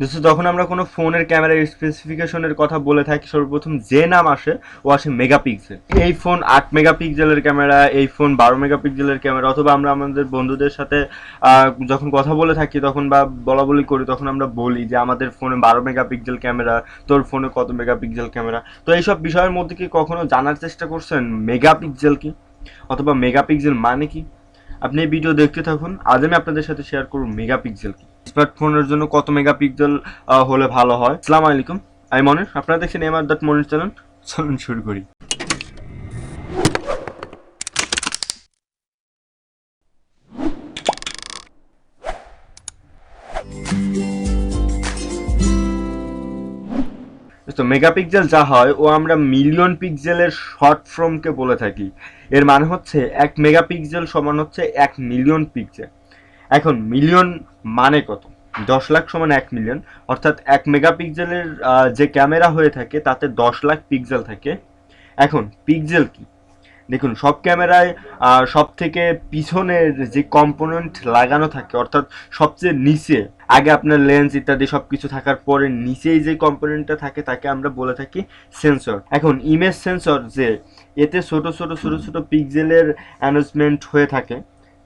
দোস্ত যখন আমরা কোনো ফোনের ক্যামেরার স্পেসিফিকেশনের কথা বলে থাকি, সর্বপ্রথম যে নাম আসে, ও আসে মেগাপিক্সেল এই ফোন আট মেগাপিক্সেলের ক্যামেরা, এই ফোন বারো মেগাপিক্সেলের ক্যামেরা, অথবা আমরা আমাদের বন্ধুদের সাথে যখন কথা বলে থাকি, তখন বা বলা বলি করি, তখন আমরা বলি যে আমাদের ফোনে বারো মেগাপিক্সেল ক্যামেরা, তোর ফোনে কত মেগাপিক্সেল ক্যামেরা। তো এইসব বিষয়ের মধ্যে কি কখনো জানার চেষ্টা করছেন মেগাপিক্সেল কি? অথবা মেগাপিক্সেল মানে কি? আপনি এই ভিডিও দেখতে থাকুন। আজ আমি আপনাদের সাথে শেয়ার করব মেগাপিক্সেল কি। স্মার্টফোনের জন্য কত মেগাপিক্সেল হলে ভালো হয়। আসসালামু আলাইকুম, আমি মনির। আপনারা দেখছেন এমআর ডট মনির চ্যানেল। চলুন শুরু করি। তো মেগাপিক্সেল যা হয়, ও আমরা মিলিয়ন পিক্সেলের শর্ট ফর্মকে বলে থাকি। এর মানে হচ্ছে এক মেগাপিক্সেল সমান হচ্ছে এক মিলিয়ন পিক্সেল এখন মিলিয়ন মানে কত? দশ লাখ সমান এক মিলিয়ন অর্থাৎ এক মেগাপিক্সেলের যে ক্যামেরা হয়ে থাকে, তাতে দশ লাখ পিক্সেল থাকে। এখন পিক্সেল কি? দেখুন, সব ক্যামেরায় সব থেকে পিছনের যে কম্পোনেন্ট লাগানো থাকে, অর্থাৎ সবচেয়ে নিচে, আগে আপনার লেন্স ইত্যাদি সব কিছু থাকার পরে নিচেই যে কম্পোনেন্টটা থাকে, তাকে আমরা বলে থাকি সেন্সর এখন ইমেজ সেন্সর যে, এতে ছোট ছোট ছোট ছোট পিক্সেলের অ্যানাউন্সমেন্ট হয়ে থাকে।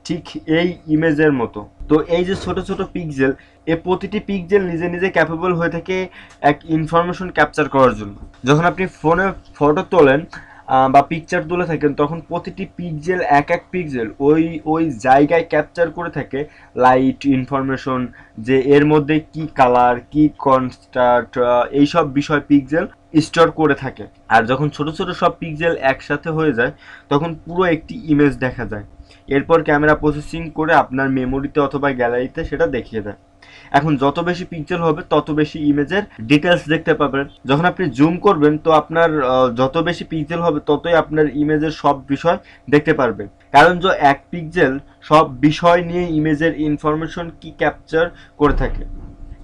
ঠিক এই ইমেজের মতো। তো এই যে ছোট ছোট পিকজেল এ প্রতিটি পিকজেল নিজে নিজে ক্যাপেবল হয়ে থাকে এক ইনফরমেশন ক্যাপচার করার জন্য। যখন আপনি ফোনে ফটো তোলেন বা পিকচার তুলে থাকেন, তখন প্রতিটি পিকজেল এক এক পিকজেল ওই ওই জায়গায় ক্যাপচার করে থাকে লাইট ইনফরমেশন যে এর মধ্যে কি কালার কি কনস্টার্ট এইসব বিষয় পিকজেল স্টোর করে থাকে। আর যখন ছোট ছোট সব পিকজেল একসাথে হয়ে যায়, তখন পুরো একটি ইমেজ দেখা যায়। এরপর ক্যামেরা প্রসেসিং করে আপনার মেমোরিতে অথবা গ্যালারিতে সেটা দেখিয়ে দেয়। এখন যত বেশি পিক্সেল হবে, তত বেশি ইমেজের ডিটেলস দেখতে পাবেন। যখন আপনি জুম করবেন, তো আপনার যত বেশি পিক্সেল হবে, ততই আপনার ইমেজের সব বিষয় দেখতে পারবেন কারণ যে এক পিক্সেল সব বিষয় নিয়ে ইমেজের ইনফরমেশন কি ক্যাপচার করে থাকে।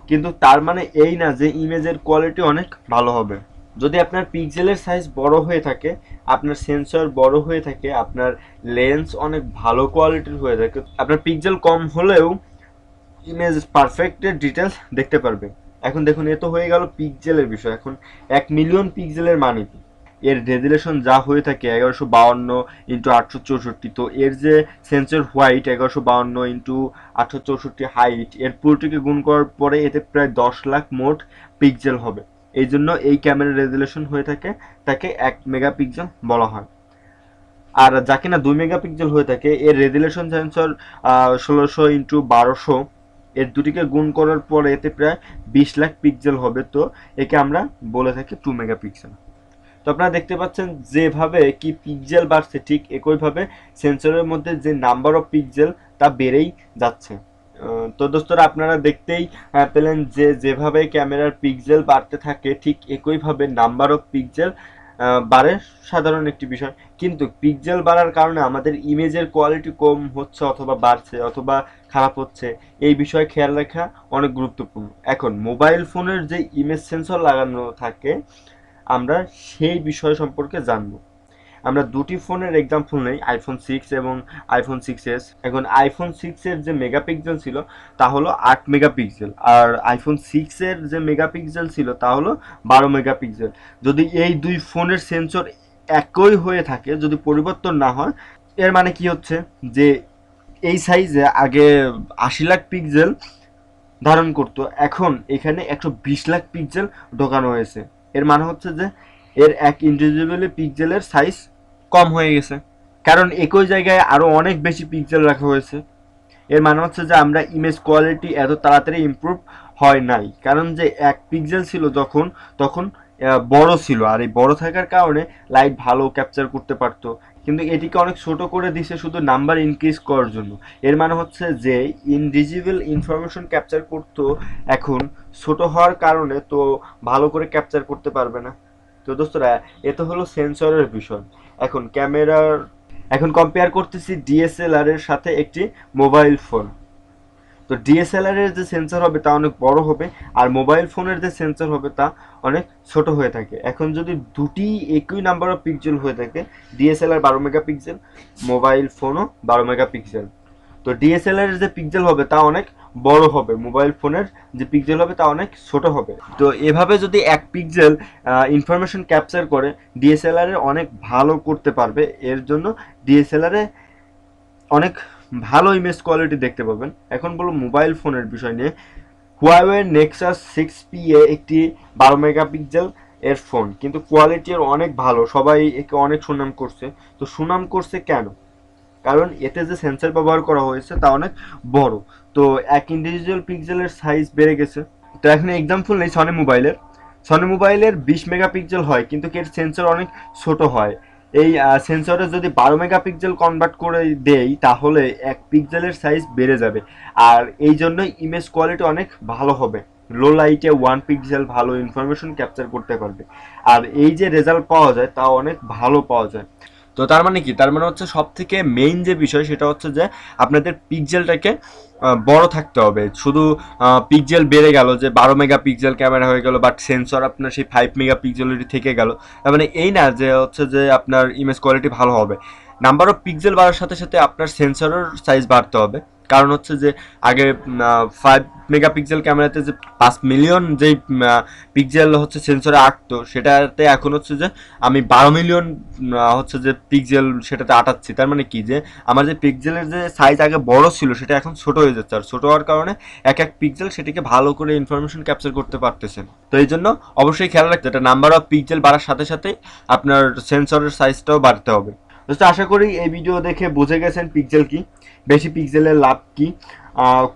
কিন্তু তার মানে এই না যে ইমেজের কোয়ালিটি অনেক ভালো হবে। যদি আপনার পিক্সেলের সাইজ বড় হয়ে থাকে, আপনার সেন্সর বড় হয়ে থাকে, আপনার লেন্স অনেক ভালো কোয়ালিটির হয়ে থাকে, আপনার পিক্সেল কম হলেও ইমেজ পারফেক্টের ডিটেলস দেখতে পারবে এখন দেখুন, এ তো হয়ে গেল পিক্সেলের বিষয়। এখন এক মিলিয়ন পিক্সেলের মানে কি? এর রেজুলেশন যা হয়ে থাকে, এগারোশো বাউন্ন ইন্টু আটশো চৌষট্টি, তো এর যে সেন্সর হোয়াইট এগারোশো বাউন্ন ইন্টু আটশো চৌষট্টি হাইট এর পুরোটিকে গুণ করার পরে এতে প্রায় দশ লাখ মোট পিক্সেল হবে। এই জন্য এই ক্যামেরার রেজুলেশন হয়ে থাকে, তাকে এক মেগাপিক্সেল বলা হয়। আর যা কিনা দুই মেগাপিক্সেল হয়ে থাকে, এর রেজুলেশন সেন্সর ষোলোশো ইন্টু বারোশো, এর দুটিকে গুণ করার পরে এতে প্রায় বিশ লাখ পিক্সেল হবে। তো একে আমরা বলে থাকি টু মেগাপিক্সেল তো আপনারা দেখতে পাচ্ছেন যেভাবে কি পিক্সেল বাড়ছে, ঠিক একইভাবে সেন্সরের মধ্যে যে নাম্বার অফ পিক্সেল তা বেড়েই যাচ্ছে। তো দোস্তরা, আপনারা দেখতেই পেলেন যে যেভাবে ক্যামেরার পিক্সেল বাড়তে থাকে, ঠিক একইভাবে নাম্বার অফ পিক্সেল বাড়ে সাধারণ একটি বিষয়। কিন্তু পিক্সেল বাড়ার কারণে আমাদের ইমেজের কোয়ালিটি কম হচ্ছে অথবা বাড়ছে অথবা খারাপ হচ্ছে, এই বিষয়ে খেয়াল রাখা অনেক গুরুত্বপূর্ণ। এখন মোবাইল ফোনের যে ইমেজ সেন্সর লাগানো থাকে, আমরা সেই বিষয় সম্পর্কে জানব। আমরা দুটি ফোনের এক্সাম্পল নেই আইফোন সিক্স এবং আইফোন সিক্স এস এখন আইফোন সিক্সের যে মেগাপিক্সেল ছিল, তা হলো আট মেগাপিক্সেল আর আইফোন সিক্সের যে মেগাপিক্সেল ছিল, তা হলো বারো মেগাপিক্সেল যদি এই দুই ফোনের সেন্সর একই হয়ে থাকে, যদি পরিবর্তন না হয়, এর মানে কি হচ্ছে? যে এই সাইজে আগে আশি লাখ পিক্সেল ধারণ করতো, এখন এখানে একশো বিশ লাখ পিক্সেল ঢোকানো হয়েছে। এর মানে হচ্ছে যে, এর এক ইন্ডিভিজুয়ালি পিক্সেলের সাইজ কম হয়ে গেছে। কারণ একই জায়গায় আরও অনেক বেশি পিক্সেল রাখা হয়েছে। এর মানে হচ্ছে যে আমরা ইমেজ কোয়ালিটি এত তাড়াতাড়ি ইমপ্রুভ হয় নাই। কারণ যে এক পিক্সেল ছিল যখন, তখন বড় ছিল। আর এই বড় থাকার কারণে লাইট ভালো ক্যাপচার করতে পারতো। কিন্তু এটিকে অনেক ছোট করে দিছে শুধু নাম্বার ইনক্রিজ করার জন্য। এর মানে হচ্ছে যে ইনডিজিবল ইনফরমেশন ক্যাপচার করতো এখন ছোট হওয়ার কারণে তো ভালো করে ক্যাপচার করতে পারবে না। তো দোস্তরা, এ তো হলো সেন্সরের বিষয়। এখন ক্যামেরার, এখন কম্পেয়ার করতেছি ডিএসএলআর এর সাথে একটি মোবাইল ফোন তো ডিএসএলআর এর যে সেন্সর হবে তা অনেক বড় হবে, আর মোবাইল ফোনের যে সেন্সর হবে তা অনেক ছোট হয়ে থাকে। এখন যদি দুটি একই নাম্বার অফ পিক্সেল হয়ে থাকে ডিএসএলআর বারো মেগাপিক্সেল মোবাইল ফোনও বারো মেগাপিক্সেল তো ডিএসএলআর এর যে পিক্সেল হবে তা অনেক বড় হবে মোবাইল ফোনের, যে পিক্সেল হবে তা অনেক ছোট হবে। তো এভাবে যদি এক পিক্সেল ইনফরমেশন ক্যাপচার করে ডিএসএলআর অনেক ভালো করতে পারবে। এর জন্য ডিএসএলআর অনেক ভালো ইমেজ কোয়ালিটি দেখতে পাবেন। এখন বলো মোবাইল ফোনের বিষয় নিয়ে। হুয়াওয়ে নেক্সাস সিক্স পি এ একটি বারো মেগাপিক্সেল এর ফোন কিন্তু কোয়ালিটি অনেক ভালো। সবাই একে অনেক সুনাম করছে। তো সুনাম করছে কেন? কারণ এতে যে সেন্সর ব্যবহার করা হয়েছে তা অনেক বড়। তো এক ইন্ডিভিজুয়াল পিক্সেলের সাইজ বেড়ে গেছে। তো এখন এক্সাম্পল নেই সনি মোবাইলের সনি মোবাইলের বিশ মেগাপিক্সেল হয়, কিন্তু এর সেন্সর অনেক ছোট হয়। এই সেন্সরে যদি বারো মেগাপিক্সেল কনভার্ট করে দেই, তাহলে এক পিক্সেলের সাইজ বেড়ে যাবে। আর এই জন্য ইমেজ কোয়ালিটি অনেক ভালো হবে। লো লাইটে ওয়ান পিক্সেল ভালো ইনফরমেশন ক্যাপচার করতে পারবে। আর এই যে রেজাল্ট পাওয়া যায় তা অনেক ভালো পাওয়া যায়। তো তার মানে কি? তার মানে হচ্ছে সব থেকে মেইন যে বিষয় সেটা হচ্ছে যে আপনাদের পিকজেলটাকে বড় থাকতে হবে। শুধু পিকজেল বেড়ে গেল যে বারো মেগা পিকজেল ক্যামেরা হয়ে গেল বাট সেন্সর আপনার সেই ফাইভ মেগা পিক্সেলেরই থেকে গেল। তার মানে এই না যে হচ্ছে যে আপনার ইমেজ কোয়ালিটি ভালো হবে। নাম্বার অফ পিকজেল বাড়ার সাথে সাথে আপনার সেন্সরের সাইজ বাড়তে হবে। কারণ হচ্ছে যে আগে ফাইভ মেগাপিক্সেল ক্যামেরাতে যে পাঁচ মিলিয়ন যেই পিক্সেল হচ্ছে সেন্সরে আঁকতো, সেটাতে এখন হচ্ছে যে আমি বারো মিলিয়ন হচ্ছে যে পিক্সেল সেটাতে আটাচ্ছি। তার মানে কি? যে আমার যে পিক্সেলের যে সাইজ আগে বড় ছিল, সেটা এখন ছোট হয়ে যাচ্ছে। আর ছোট হওয়ার কারণে এক এক পিক্সেল সেটিকে ভালো করে ইনফরমেশন ক্যাপচার করতে পারতেছে। না। তো এই জন্য অবশ্যই খেয়াল রাখতে এটা নাম্বার অফ পিক্সেল বাড়ার সাথে সাথে আপনার সেন্সরের সাইজটাও বাড়তে হবে। দোস্ত, আশা করি এই ভিডিও দেখে বুঝে গেছেন পিক্সেল কি। বেশি পিক্সেলের লাভ কি?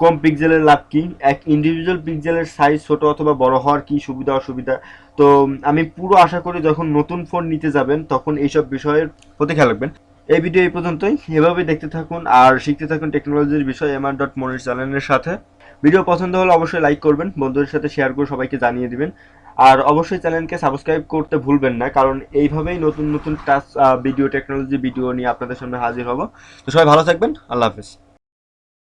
কম পিক্সেলের লাভ কি? এক ইন্ডিভিজুয়াল পিক্সেলের সাইজ ছোট অথবা বড় হওয়ার কি সুবিধা, অসুবিধা? তো আমি পুরো আশা করি যখন নতুন ফোন নিতে যাবেন, তখন এইসব বিষয়ের প্রতি খেয়াল রাখবেন। এই ভিডিও এই পর্যন্তই। এভাবেই দেখতে থাকুন আর শিখতে থাকুন টেকনোলজির বিষয় এমআর ডট মনির চ্যানেলের সাথে। ভিডিও পছন্দ হলে অবশ্যই লাইক করবেন, বন্ধুদের সাথে শেয়ার করে সবাইকে জানিয়ে দিবেন। আর অবশ্যই চ্যানেলকে সাবস্ক্রাইব করতে ভুলবেন না, কারণ এইভাবেই নতুন নতুন টাচ ভিডিও টেকনোলজি ভিডিও নিয়ে আপনাদের সামনে হাজির হব। তো সবাই ভালো থাকবেন, আল্লাহ হাফেজ।